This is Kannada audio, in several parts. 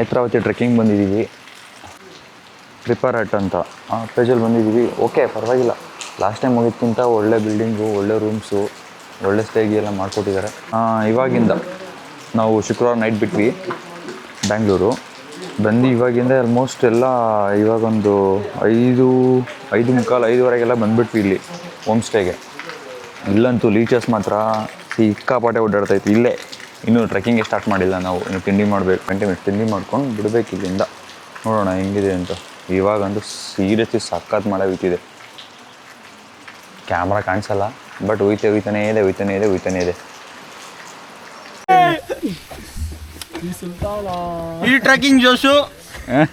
ನೇತ್ರಾವತಿ ಟ್ರೆಕ್ಕಿಂಗ್ ಬಂದಿದ್ದೀವಿ. ಪ್ರಿಪೇರ್ ಹಟ್ ಅಂತ. ಆ ಪೇಜಲ್ಲಿ ಬಂದಿದ್ದೀವಿ. ಓಕೆ ಪರವಾಗಿಲ್ಲ. ಲಾಸ್ಟ್ ಟೈಮ್ ಹೋಗಿದ್ಕಿಂತ ಒಳ್ಳೆ ಬಿಲ್ಡಿಂಗು ಒಳ್ಳೆ ರೂಮ್ಸು ಒಳ್ಳೆ ಸ್ಟೇಗಿ ಎಲ್ಲ ಮಾಡಿಕೊಟ್ಟಿದ್ದಾರೆ. ಇವಾಗಿಂದ ನಾವು ಶುಕ್ರವಾರ ನೈಟ್ ಬಿಟ್ವಿ ಬ್ಯಾಂಗ್ಳೂರು ಬಂದು ಇವಾಗಿಂದ ಆಲ್ಮೋಸ್ಟ್ ಎಲ್ಲ ಇವಾಗೊಂದು ಐದು ಐದು ಮುಕ್ಕಾಲು ಐದುವರೆಗೆಲ್ಲ ಬಂದುಬಿಟ್ವಿ ಇಲ್ಲಿ ಹೋಮ್ ಸ್ಟೇಗೆ ಇಲ್ಲಂತೂ ಲೀಚರ್ಸ್ ಮಾತ್ರ ಸಿಕ್ಕಾಪಾಟೆ ಓಡಾಡ್ತೈತಿ ಇಲ್ಲೇ. ಇನ್ನೂ ಟ್ರೆಕ್ಕಿಂಗೇ ಸ್ಟಾರ್ಟ್ ಮಾಡಿಲ್ಲ ನಾವು. ಇನ್ನು ತಿಂಡಿ ಮಾಡಬೇಕು. ಕಂಟಿನ್ಯೂಸ್ ತಿಂಡಿ ಮಾಡ್ಕೊಂಡು ಬಿಡಬೇಕು ಇಲ್ಲಿಂದ. ನೋಡೋಣ ಹೆಂಗಿದೆ ಅಂತ. ಇವಾಗಂತೂ ಸೀರಿಯಸ್ಲಿ ಸಖತ್ ಮಳೆ ಹೋಯ್ತಿದೆ ಕ್ಯಾಮ್ರಾ ಕಾಣಿಸಲ್ಲ ಬಟ್ ಹೋಯ್ತೆ ಹೋಯ್ತಾನೇ ಇದೆ ಹೋಯ್ತಾನೇ ಇದೆ ಹೋಯ್ತಾನೇ ಇದೆ. ಈ ಟ್ರೆಕ್ಕಿಂಗ್ ಜೋಶು.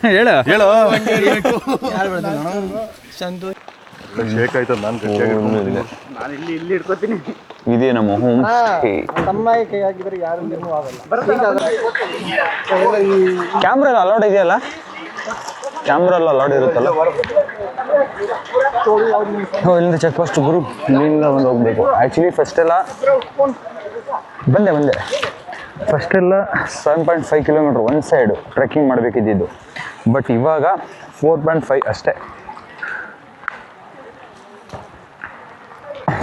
ಹೇಳ ಹೇಳು. ಶೇಕ್ ಆಯ್ತದ ನಾನು ನಾನು ಇಲ್ಲಿ ಇಲ್ಲಿ ಇಟ್ಕೋತೀನಿ. ಇದೇ ನಮ್ಮ ಹೋಮ್ ಸ್ಟೇ ತಮ್ಮ ಕೈ ಹಾಕಿದ್ರೆ ಯಾರು ಏನೂ ಆಗಲ್ಲ. ಕ್ಯಾಮ್ರಾ ಎಲ್ಲ ಅಲೌಡ್ ಇದೆಯಲ್ಲ? ಕ್ಯಾಮ್ರಾ ಎಲ್ಲ ಅಲೌಡ್ ಇರುತ್ತಲ್ಲ? ಇಲ್ಲಿಂದ ಚೆಕ್ ಪೋಸ್ಟ್ ಗುರು ಇಲ್ಲಿಂದ ಒಂದು ಹೋಗ್ಬೇಕು. ಆ್ಯಕ್ಚುಲಿ ಫಸ್ಟ್ ಎಲ್ಲ ಬಂದೆ ಬಂದೆ. ಫಸ್ಟ್ ಎಲ್ಲ seven point five kilometre one side trekking ಮಾಡಬೇಕಿದ್ದಿದ್ದು. But ಇವಾಗ ಫೋರ್ ಪಾಯಿಂಟ್ ಫೈವ್ ಅಷ್ಟೇ.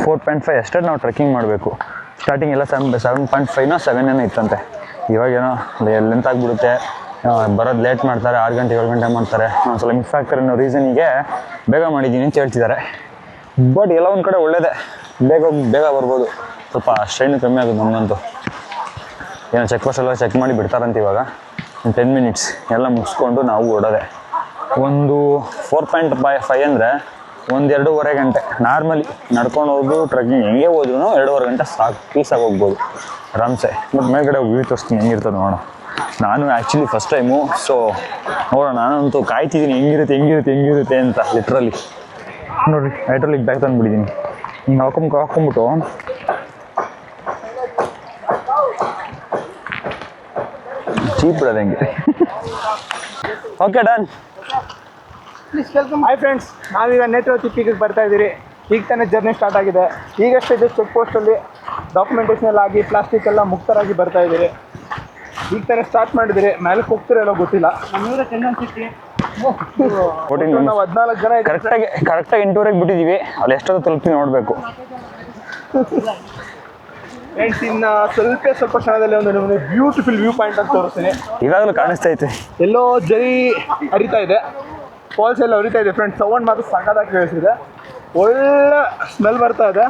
ಫೋರ್ ಪಾಯಿಂಟ್ ಫೈವ್ ಅಷ್ಟೇ ನಾವು ಟ್ರೆಕ್ಕಿಂಗ್ ಮಾಡಬೇಕು. ಸ್ಟಾರ್ಟಿಂಗ್ ಎಲ್ಲ ಸೆವೆನ್ ಸೆವೆನ್ ಪಾಯಿಂಟ್ ಫೈವ್ನೋ ಏನೋ ಇತ್ತಂತೆ. ಇವಾಗೇನೋ ಲೆಂತ್ ಆಗಿಬಿಡುತ್ತೆ. ಬರೋದು ಲೇಟ್ ಮಾಡ್ತಾರೆ, ಆರು ಗಂಟೆ ಏಳು ಗಂಟೆ ಮಾಡ್ತಾರೆ. ಒಂದ್ಸಲ ಮಿಸ್ ಆಗ್ತಾರೆ ಅನ್ನೋ ರೀಸನಿಗೆ ಬೇಗ ಮಾಡಿದ್ದೀನಿ ಅಂತ ಹೇಳ್ತಿದ್ದಾರೆ. ಬಟ್ ಎಲ್ಲ ಒಂದು ಕಡೆ ಒಳ್ಳೇದೇ. ಬೇಗ ಬೇಗ ಬರ್ಬೋದು. ಸ್ವಲ್ಪ ಸ್ಟ್ರೈನು ಕಮ್ಮಿ ಆಗುತ್ತೆ ನಮಗಂತೂ. ಏನೋ ಚೆಕ್ ಪೋಸ್ಟ್ ಎಲ್ಲ ಚೆಕ್ ಮಾಡಿ ಬಿಡ್ತಾರಂತ ಇವಾಗ. ಒಂದು ಟೆನ್ ಮಿನಿಟ್ಸ್ ಎಲ್ಲ ಮುಗಿಸ್ಕೊಂಡು ನಾವು ಓಡೋದೆ. ಒಂದು ಫೋರ್ ಪಾಯಿಂಟ್ ಬೈ ಫೈ ಅಂದರೆ ಒಂದು ಎರಡೂವರೆ ಗಂಟೆ. ನಾರ್ಮಲಿ ನಡ್ಕೊಂಡು ಹೋಗೋದು ಟ್ರೆಕ್ಕಿಂಗ್ ಹೆಂಗೆ ಹೋದ್ರು ಎರಡೂವರೆ ಗಂಟೆ ಸಾಕು. ಪೀಸಾಗಿ ಹೋಗ್ಬೋದು. ಆರಾಮ್ಸೆ ಬಟ್ ಮೇಲ್ಗಡೆ ವ್ಯೂ ತೋರಿಸ್ತೀನಿ ಹೆಂಗಿರ್ತದೆ ನೋಡೋಣ ನಾನು ಆ್ಯಕ್ಚುಲಿ ಫಸ್ಟ್ ಟೈಮು ಸೊ ನೋಡೋಣ, ನಾನಂತೂ ಕಾಯ್ತಿದ್ದೀನಿ ಹೆಂಗಿರುತ್ತೆ ಹೆಂಗಿರುತ್ತೆ ಹೆಂಗಿರುತ್ತೆ ಅಂತ ಲಿಟ್ರಲಿ ನೋಡಿರಿ ಹೈಡ್ರೋಲಿಕ್ ಬ್ಯಾಗ್ ತಂದುಬಿಟ್ಟಿದ್ದೀನಿ ಹಿಂಗೆ ಹಾಕೊಂಡ್ ಹಾಕೊಂಬಿಟ್ಟು. ಚೀಪ್ ಬಿಡೋದು ಹೆಂಗೆ? ಓಕೆ ಡನ್ ಹಾಯ್ ಫ್ರೆಂಡ್ಸ್ ನಾವೀಗ ನೇತ್ರಾವತಿ ಪೀಕಿಗೆ ಬರ್ತಾ ಇದ್ದೀರಿ. ಈಗ ತಾನೇ ಜರ್ನಿ ಸ್ಟಾರ್ಟ್ ಆಗಿದೆ. ಈಗಷ್ಟೇ ಇದು ಚೆಕ್ ಪೋಸ್ಟಲ್ಲಿ ಡಾಕ್ಯುಮೆಂಟೇಷನ್ ಎಲ್ಲ ಆಗಿ ಪ್ಲಾಸ್ಟಿಕ್ ಎಲ್ಲ ಮುಕ್ತರಾಗಿ ಬರ್ತಾ ಇದ್ದೀರಿ. ಈಗ ತಾನೇ ಸ್ಟಾರ್ಟ್ ಮಾಡಿದಿರಿ ಮೇಲಕ್ಕೆ ಹೋಗ್ತಿರೋ ಗೊತ್ತಿಲ್ಲ. ನಾವು ಹದಿನಾಲ್ಕು ಜನ ಕರೆಕ್ಟಾಗಿ ಕರೆಕ್ಟಾಗಿ ಎಂಟೂವರೆಗೆ ಬಿಟ್ಟಿದ್ದೀವಿ. ಅಲ್ಲಿ ಎಷ್ಟೊತ್ತು ತಲುಪ್ತೀನಿ ನೋಡಬೇಕು. ಫ್ರೆಂಡ್ಸ್ ಇನ್ನು ಸ್ವಲ್ಪ ಸ್ವಲ್ಪ ಕ್ಷಣದಲ್ಲಿ ಒಂದು ನಿಮಗೆ ಬ್ಯೂಟಿಫುಲ್ ವ್ಯೂ ಪಾಯಿಂಟ್ ಅಂತ ತೋರಿಸ್ತೀನಿ. ಇವಾಗಲೂ ಇದೆ ಎಲ್ಲೋ ಜರಿ ಹರಿತಾ ಇದೆ. ಫಾಲ್ಸ್ ಎಲ್ಲ ಹೊರಿತಾ ಇದೆ ಫ್ರೆಂಡ್ಸ್ ಸೌಂಡ್ ಮಾತ್ರ ಸಖತ್ತಾಗಿ ಕೇಳಿಸಿದೆ ಒಳ್ಳೆ ಸ್ಮೆಲ್ ಬರ್ತಾ ಇದೆ.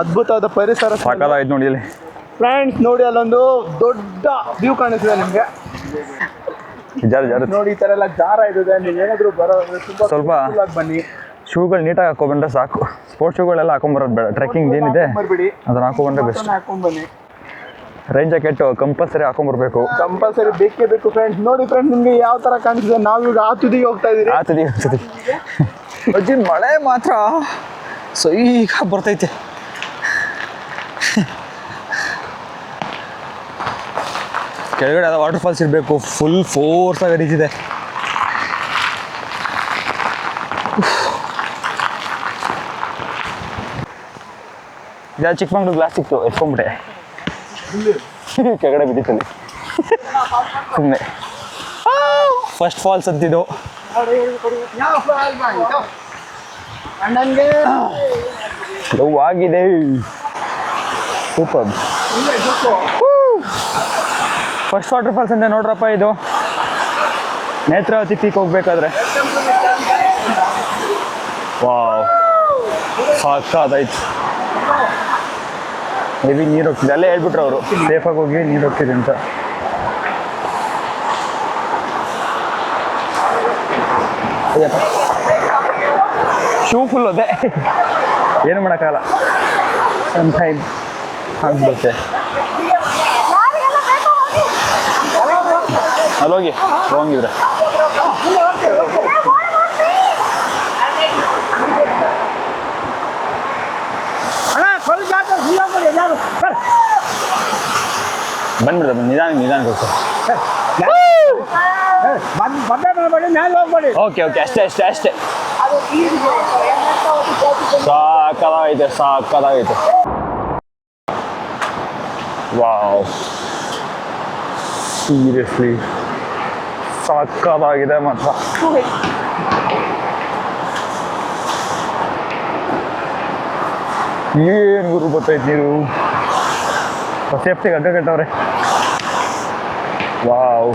ಅದ್ಭುತವಾದ ಪರಿಸರ ಸಾಕಾದಾಯ್ತು ನೋಡಿ ಇಲ್ಲಿ. ಫ್ರೆಂಡ್ಸ್ ನೋಡಿ ಅಲ್ಲೊಂದು ದೊಡ್ಡ ವ್ಯೂ ಕಾಣಿಸ್ತಿದೆ ನಿಮಗೆ. ಜಾರು ಜಾರು. ನೋಡಿ ಈ ಥರ ಎಲ್ಲ ಜಾರ ಇದೆ ನೀವು ಏನಾದರೂ ಬರೋ ತುಂಬ ಸ್ವಲ್ಪ ಬನ್ನಿ. ಶೂಗಳು ನೀಟಾಗಿ ಹಾಕೊಬಂದ್ರೆ ಸಾಕು. ಸ್ಪೋರ್ಟ್ಸ್ ಶೂಗಳೆಲ್ಲ ಹಾಕೊಂಡ್ಬರೋದು ಬೇಡ. ಟ್ರೆಕ್ಕಿಂಗ್ ಏನಿದೆ ಅದನ್ನು ಹಾಕೊಂಡ್ರೆ ಬೆಸ್ಟ್ ಹಾಕೊಂಡ್ ಬನ್ನಿ. ರೈನ್ ಜಾಕೆಟ್ ಕಂಪಲ್ಸರಿ ಹಾಕೊಂಬರ್ಬೇಕು ಕಂಪಲ್ಸರಿ ಬೇಕೇ ಬೇಕು ಫ್ರೆಂಡ್ಸ್ ನೋಡಿ ಫ್ರೆಂಡ್ಸ್ ನಿಮಗೆ ಯಾವ ಥರ ನಾವು ನಾವೀಗ ಆ ತುದಿಗೆ ಹೋಗ್ತಾ ಇದೀವಿ ಆ ತುದಿ ಹೋಗ್ತದೆ ಅಜ್ಜಿ ಮಳೆ ಮಾತ್ರ ಸೈಗ ಬರ್ತೈತೆ. ಕೆಳಗಡೆ ಅದ ವಾಟರ್ ಫಾಲ್ಸ್ ಇರಬೇಕು. ಫುಲ್ ಫೋರ್ಸ್ ಆಗಿ ಹರಿತಿದೆ. ಇದು ಚಿಕ್ಕಮಂಗ್ಳೂರು ಗ್ಲಾಸ್ ಸಿಕ್ತು ಎತ್ಕೊಂಡ್ಬಿಟ್ಟೆ. ಕೆಳಗಡೆ ಬಿದ್ದಿತ್ತಲ್ಲಿ ಸುಮ್ಮನೆ ಫಸ್ಟ್ ಫಾಲ್ಸ್ ಅಂತಿದ್ದು ಆಗಿದೆ ಸೂಪರ್ ಫಸ್ಟ್ ವಾಟರ್ ಫಾಲ್ಸ್ ಅಂತ ನೋಡ್ರಪ್ಪ ಇದು. ನೇತ್ರಾವತಿ ಪೀಕ್ ಹೋಗ್ಬೇಕಾದ್ರೆ. ವಾವ್ ಸಾಕಾದೈತು ಹೆವಿ ನೀರು ಹೋಗ್ತಿದೆ. ಅಲ್ಲೇ ಹೇಳ್ಬಿಟ್ರು ಅವರು. ಸೇಫಾಗಿ ಹೋಗಿ ನೀರು ಹೋಗ್ತಿದೆ ಅಂತ. ಶೂ ಫುಲ್ ಅದೇ. ಏನು ಮಾಡೋಕ್ಕಾಗಲ್ಲ. ಸಮ್ ಟೈಮ್ ಆಗ್ಬಿಡುತ್ತೆ. ಅಲ್ಲೋಗಿ ರಾಂಗ್ ಎಲ್ಲರೂ. ಸರ್, ಬಂದ್ಬಿಡ್ದೆ ನಿಧಾನ ನಿಧಾನ ಸರ್ ಬಂದೆ ಬಂದ್ ಮಾಡಬೇಡಿ ಮೇಲೆ ಹೋಗ್ಬೇಡಿ ಓಕೆ ಓಕೆ ಅಷ್ಟೇ ಅಷ್ಟೇ ಅಷ್ಟೇ. ಸಾಕಾಗೈತೆ ಸಾಕಾಗೈತೆ. ವಾವ್ ಸೀರಿಯಸ್ಲಿ ಸಕ್ಕತ್ತಾಗಿದೆ ಮಾತ್ರ. ಏನು ಗುರು ಗೊತ್ತೈತೆ ನೀರು ಸೇಫ್ಟಿಗೆ ಹಗ್ಗ ಕಟ್ಟವ್ರೆ. ವಾವ್.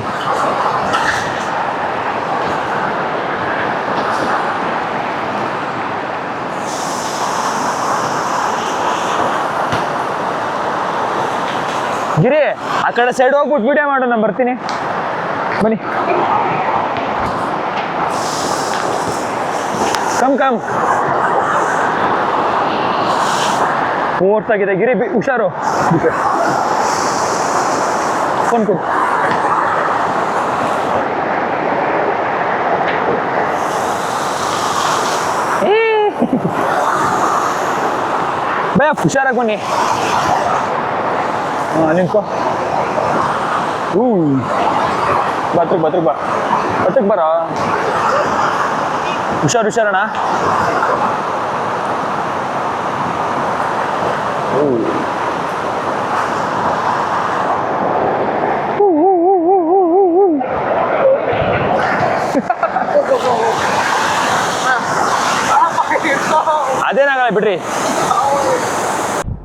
ಗಿರಿ, ಆ ಕಡೆ ಸೈಡ್ ಹೋಗ್ಬಿಟ್ಟು ವಿಡಿಯೋ ಮಾಡು, ನಾನು ಬರ್ತೀನಿ. ಬನ್ನಿ. ಕಮ್ ಕಮ್ ಓಡ್ತಾಗಿದೆ ಗಿರಿ ಬಿ- ಹುಷಾರು. ಫೋನ್ ಕೊಡು. ಭಯ ಹುಷಾರಾಗಿ ಬನ್ನಿ. ಹಾಂ ನಿಂತ್ಕೋ. ಹ್ಞೂ. ಬತ್ರಕ್ ಬತ್ರಕ್ ಬಾ. ಬತ್ರಕ್ ಬರ? ಹುಷಾರು ಹುಷಾರಣ್ಣ? ಬಿಡ್ರಿ.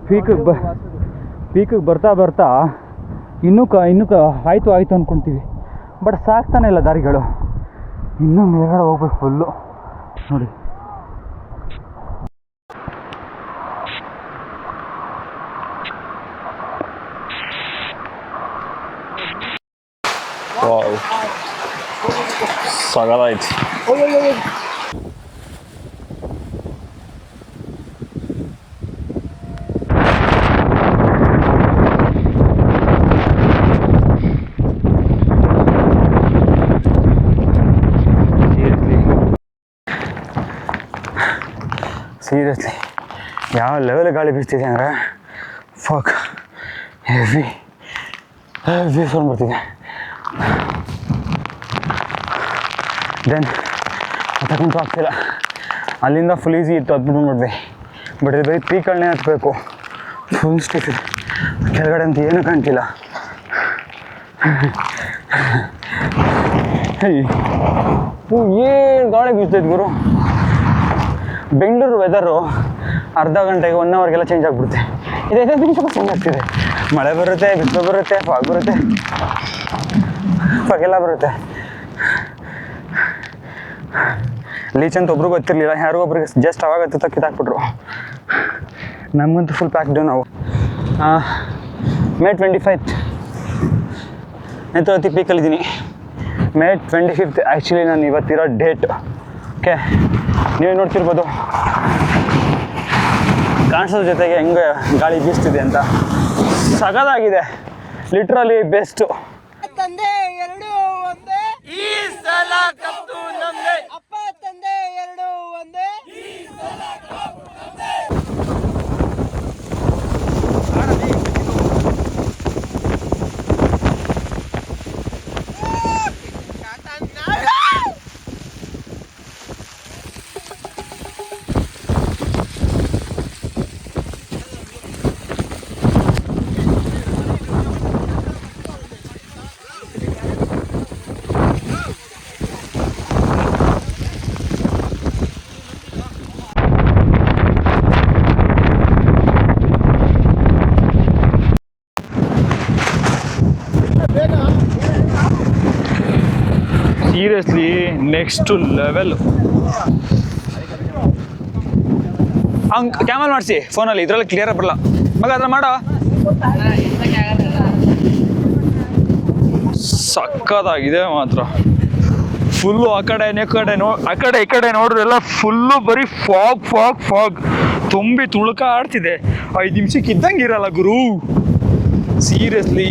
ಪೀಕಿಗೆ ಬ ಪೀಕಿಗೆ ಬರ್ತಾ ಬರ್ತಾ ಇನ್ನೂ ಕ ಇನ್ನೂ ಕ ಆಯಿತು ಆಯಿತು ಅಂದ್ಕೊಳ್ತೀವಿ ಬಟ್ ಸಾಕ್ತಾನೆ ಇಲ್ಲ ದಾರಿಗಳು. ಇನ್ನೂ ಮೇಲ್ಗಡೆ ಹೋಗ್ಬೇಕು ಫುಲ್ಲು ನೋಡಿ. ಸಗದಾಯ್ತು. ಸೀರಿಯಸ್ಲಿ ಯಾವ ಲೆವೆಲ್ ಗಾಳಿ ಬೀಸ್ತಿದೆ ಅಂದರೆ ಫಕ್ ಹೆವಿ ಹೆವಿ ಸೌಂಡ್ ಬರ್ತಿದೆ. ದೆನ್ ಹತ್ತಕ್ಕಂತೂ ಆಗ್ತಿಲ್ಲ. ಅಲ್ಲಿಂದ ಫುಲ್ ಈಸಿ ಇತ್ತು ಹತ್ಬಿಟ್ಟು ನೋಡಿದೆ. ಬಟ್ ಇದು ಬರೀ ಪೀಕಳ್ನೇ ಹತ್ಬೇಕು ಫುಲ್ ಇದೆ. ಕೆಳಗಡೆ ಅಂತ ಏನೂ ಕಾಣ್ತಿಲ್ಲ. ಏನು ಗಾಳಿ ಬೀಸ್ತೈತೆ ಗುರು? ಬೆಂಗಳೂರು ವೆದರು ಅರ್ಧ ಗಂಟೆಗೆ ಒನ್ ಅವರ್ಗೆಲ್ಲ ಚೇಂಜ್ ಆಗಿಬಿಡುತ್ತೆ. ಇದೈತೆ ನಿಮಿಷ ಚೇಂಜ್ ಆಗ್ತಿದೆ. ಮಳೆ ಬರುತ್ತೆ, ಬಿಸಿಲು ಬರುತ್ತೆ ಫಾಗ್ ಬರುತ್ತೆ. ಫಾಗೆಲ್ಲ ಬರುತ್ತೆ. ಲೀಚ್ ಅಂತ ಒಬ್ರು ಗೊತ್ತಿರಲಿಲ್ಲ ಯಾರೋ ಒಬ್ರಿಗೆ ಜಸ್ಟ್ ಅವಾಗ ಹತ್ತು ಕಿತ್ತಾಕ್ಬಿಟ್ರು ನಮಗಂತೂ ಫುಲ್ ಪ್ಯಾಕ್ಡು ನಾವು. ಮೇ ಟ್ವೆಂಟಿ ಫೈತ್ ನೇತ್ರಾವತಿ ಪೀಕಲ್ಲಿದ್ದೀನಿ ಮೇ ಟ್ವೆಂಟಿ ಫಿಫ್ತ್ ಆ್ಯಕ್ಚುಲಿ ನಾನು ಇವತ್ತಿರೋ ಡೇಟ್ ಓಕೆ ನೀವು ನೋಡ್ತಿರ್ಬೋದು. ಕಾಣಿಸೋದ್ರ ಜೊತೆಗೆ ಹೆಂಗೆ ಗಾಳಿ ಬೀಸ್ತಿದೆ ಅಂತ ಸಗದಾಗಿದೆ. Literally best seriously next level ಹಂಗೆ ಕ್ಯಾಮಲ್ ಮಾಡಿಸಿ ಫೋನಲ್ಲಿ ಇದರಲ್ಲಿ ಕ್ಲಿಯರ್ ಬರಲ್ಲ. ಮಗ ಅದನ್ನ ಮಾಡೋ. ಸಕ್ಕದಾಗಿದೆ ಮಾತ್ರ. ಫುಲ್ಲು ಆ ಕಡೆ, ಈ ಕಡೆ ನೋ ಆ ಕಡೆ, ಈ ಕಡೆ ನೋಡಿದ್ರೆಲ್ಲ ಫುಲ್ಲು ಬರೀ ಫಾಗ್ ಫಾಗ್ ಫಾಗ್ ತುಂಬಿ ತುಳುಕ ಆಡ್ತಿದೆ. ಐದು ನಿಮಿಷಕ್ಕೆ ಇದ್ದಂಗೆ ಇರಲ್ಲ ಗುರು. ಸೀರಿಯಸ್ಲಿ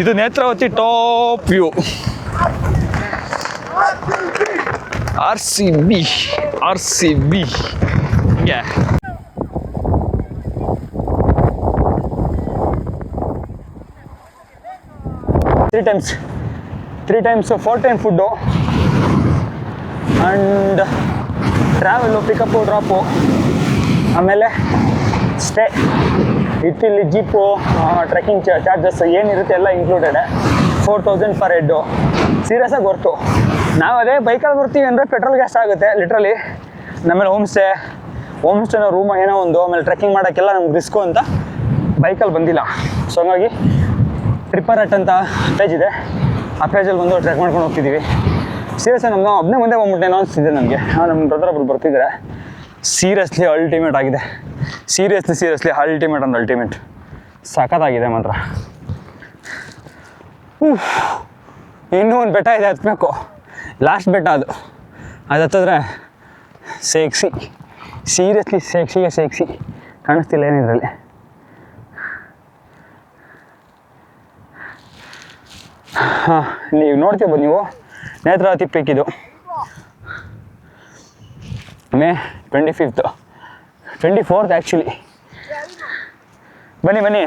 ಇದು Netravati top view. R C B. R C B. Three times three times four time food and travel pickup drop ಆಮೇಲೆ ಸ್ಟೇ ಇಟ್ಟಿಲ್ಲಿ ಜೀಪು ಟ್ರೆಕ್ಕಿಂಗ್ ಚಾರ್ಜಸ್ ಏನಿರುತ್ತೆ ಎಲ್ಲ included four thousand per head serious ಆಗಿ ನಾವು ಅದೇ ಬೈಕಲ್ಲಿ ಬರ್ತೀವಿ ಅಂದರೆ ಪೆಟ್ರೋಲ್ ಗ್ಯಾಸ್ ಆಗುತ್ತೆ ಲಿಟ್ರಲಿ ನಮ್ಮಲ್ಲಿ ಹೋಮ್ ಸ್ಟೇ ಹೋಮ್ ಸ್ಟೇನ ರೂಮ್ ಏನೋ ಒಂದು, ಆಮೇಲೆ ಟ್ರೆಕ್ಕಿಂಗ್ ಮಾಡೋಕ್ಕೆಲ್ಲ ನಮ್ಗೆ ರಿಸ್ಕು ಅಂತ ಬೈಕಲ್ಲಿ ಬಂದಿಲ್ಲ. ಸೊ ಹಂಗಾಗಿ ಟ್ರಿಪ್ಪರ್ ಅಟ್ ಅಂತ ಪೇಜ್ ಇದೆ. ಆ ಪೇಜಲ್ಲಿ ಬಂದು ಟ್ರೆಕ್ ಮಾಡ್ಕೊಂಡು ಹೋಗ್ತಿದ್ದೀವಿ ಸೀರಿಯಸ್ ನಮ್ಮ ಒಬ್ಬನೇ ಮುಂದೆ ಬಂದ್ಬಿಟ್ಟೆ ಅನಿಸ್ತಿದೆ ನನಗೆ ನಮ್ಮ ಬ್ರದರ್ ಒಬ್ರು ಬರ್ತಿದ್ದಾರೆ ಸೀರಿಯಸ್ಲಿ ಅಲ್ಟಿಮೇಟ್ ಆಗಿದೆ. ಸೀರಿಯಸ್ಲಿ ಸೀರಿಯಸ್ಲಿ ಅಲ್ಟಿಮೇಟ್ ಅಂದ್ರೆ ಅಲ್ಟಿಮೇಟ್ ಸಖತ್ತಾಗಿದೆ ಮಾತ್ರ. ಇನ್ನೂ ಒಂದು ಬೆಟ್ಟ ಇದೆ ಹತ್ಬೇಕು. ಲಾಸ್ಟ್ ಬೆಟ್ಟ ಅದು. ಅದು ಹತ್ತಿದ್ರೆ ಸೇಕ್ಸಿ. ಸೀರಿಯಸ್ಲಿ ಸೇಕ್ಸಿಗೆ ಸೇಕ್ಸಿ. ಕಾಣಿಸ್ತಿಲ್ಲ ಏನಿದ್ರಲ್ಲಿ ಹಾಂ, ನೀವು ನೋಡ್ತೀವಿ ನೀವು? ನೇತ್ರಾವತಿ ಪೀಕ್ ಇದು. May twenty fifth twenty fourth actually ಬನ್ನಿ ಬನ್ನಿ.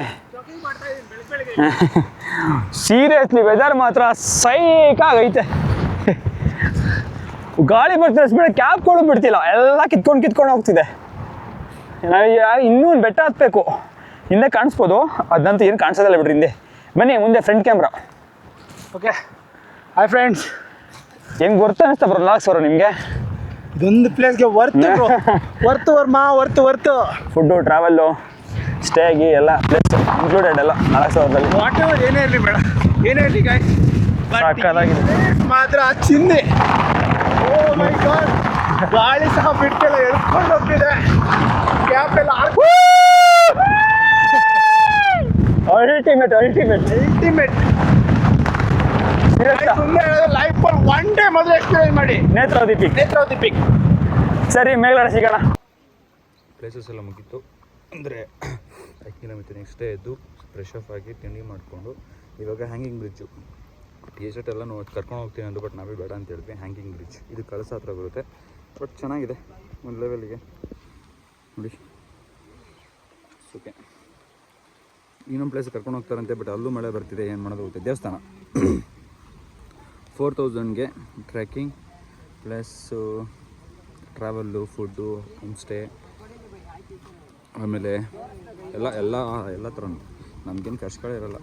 ಸೀರಿಯಸ್ಲಿ ವೆದರ್ ಮಾತ್ರ ಸೈಕಾಗೈತೆ ಗಾಳಿ ಬರ್ತಿರೋ ಸ್ಪೀಡ್ ಕ್ಯಾಬ್ ಕೊಡೋ ಬಿಡ್ತಿಲ್ಲ. ಎಲ್ಲ ಕಿತ್ಕೊಂಡು ಕಿತ್ಕೊಂಡು ಹೋಗ್ತಿದೆ. ಇನ್ನೂ ಒಂದು ಬೆಟ್ಟ ಹತ್ಬೇಕು. ಹಿಂದೆ ಕಾಣಿಸ್ಬೋದು. ಅದಂತೂ ಏನು ಕಾಣಿಸೋದಿಲ್ಲ ಬಿಡ್ರಿ ಹಿಂದೆ. ಬನ್ನಿ ಮುಂದೆ front camera okay hi friends ಹೆಂಗೆ ಗೊತ್ತ ಅನಿಸ್ತಾ ಬರೋ ನಾಲ್ಕು ಸಾವಿರ ನಿಮಗೆ? ಇದೊಂದು ಪ್ಲೇಸ್ಗೆ worth worth Varma worth worth food travel stay ಆಗಿ ಎಲ್ಲ ಪ್ಲೇಸ್ ಇನ್ಕ್ಲೂಡೆಡ್ ಎಲ್ಲ ನಾಲ್ಕು ಸಾವಿರದಲ್ಲಿ. ವಾಟ್ ಎವರ್ ಏನೇ ಇರಲಿ ಬೇಡ. ಏನೇ ಇರಲಿ ಗಾಯ್ಸ್. ಮಾತ್ರ ಚಿನ್ನೆ. ಓ ಮೈ ಗಾಡ್ ಗಾಳಿ ಸಹ ಬಿಟ್ಟಿಲ್ಲ ಎಳ್ಕೊಂಡು ಹೋಗ್ತಿದೆ. ಕ್ಯಾಪ್ ಎಲ್ಲ ಅಲ್ಟಿಮೇಟ್ ಅಲ್ಟಿಮೇಟ್ ಅಲ್ಟಿಮೇಟ್ ಸುಮ್ಮನೆ ಲೈಫ್ ಒನ್ ಡೇ ಮೊದಲು ಎಕ್ಸ್ಪೀರಿಯನ್ಸ್ ಮಾಡಿ. ನೇತ್ರಾವತಿ ಪೀಕ್ ನೇತ್ರಾವತಿ ಪಿಕ್ ಸರಿ ಮೇಲ್ಗಡೆ ಸಿಗೋಣ. ಪ್ಲೇಸಸ್ ಎಲ್ಲ ಮುಗೀತು. ಅಂದರೆ ಐದು ಕಿಲೋಮೀಟರ್ ನೆಕ್ಸ್ಟ್ ಡೇ ಎದ್ದು ಫ್ರೆಶ್ ಅಪ್ ಆಗಿ ತಿಂಡಿ ಮಾಡಿಕೊಂಡು ಇವಾಗ ಹ್ಯಾಂಗಿಂಗ್ ಬ್ರಿಡ್ಜು ಟಿ ಶರ್ಟ್ ಎಲ್ಲ ನೋಡಿ ಕರ್ಕೊಂಡು ಹೋಗ್ತೀನಿ ಅಂದರು ಬಟ್ ನಾವೇ ಬೇಡ ಅಂತ ಹೇಳಿದ್ವಿ ಹ್ಯಾಂಗಿಂಗ್ ಬ್ರಿಡ್ಜ್ ಇದು ಕಳಸ ಹತ್ರ ಬರುತ್ತೆ. ಬಟ್ ಚೆನ್ನಾಗಿದೆ ಒಂದು ಲೆವೆಲ್ಗೆ ನೋಡಿ. ಓಕೆ ಇನ್ನೊಂದು ಪ್ಲೇಸ್ ಕರ್ಕೊಂಡು ಹೋಗ್ತಾರಂತೆ ಬಟ್ ಅಲ್ಲೂ ಮಳೆ ಬರ್ತಿದೆ ಏನು ಮಾಡೋದು ಗೊತ್ತೆ. ದೇವಸ್ಥಾನ. Four ತೌಸಂಡ್ಗೆ trekking plus travel, food home stay ಆಮೇಲೆ ಎಲ್ಲ ಎಲ್ಲ ಎಲ್ಲ ಥರ ನಮ್ಗೇನು ಕಷ್ಟಗಳೇ ಇರಲ್ಲ.